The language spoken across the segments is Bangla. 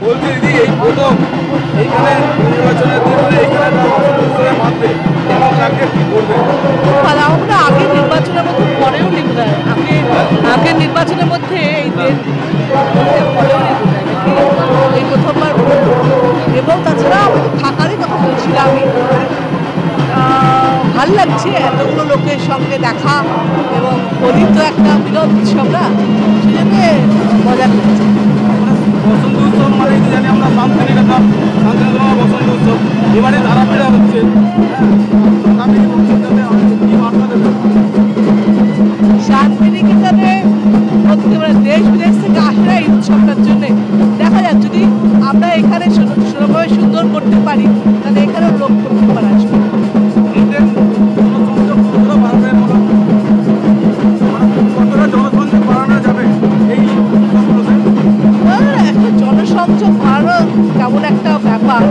বলছি দিদি এই প্রথম এইখানে নির্বাচনের দিনে এইখানে মানবে আমার কাকে কি করবে? আগে নির্বাচনের মধ্যে পরেও লিখবে আগে আগের নির্বাচনের মধ্যে এই যে হ্যাঁ। এই প্রথমবার এবং তাছাড়া থাকারই কথা বলছিলাম আমি। ভালো লাগছে এতগুলো লোকের সঙ্গে দেখা এবং হোলি তো একটা বিরোধ উৎসবরা সেজন্য মজা করছে। করতে পারি তাহলে এখানে লোক প্রত্যেকবার আসবে জনসংযোগ বাড়ানো একটা কেমন ব্যাপার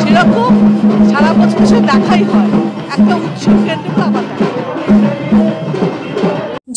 সেরকম সারা বছর দেখাই হয়।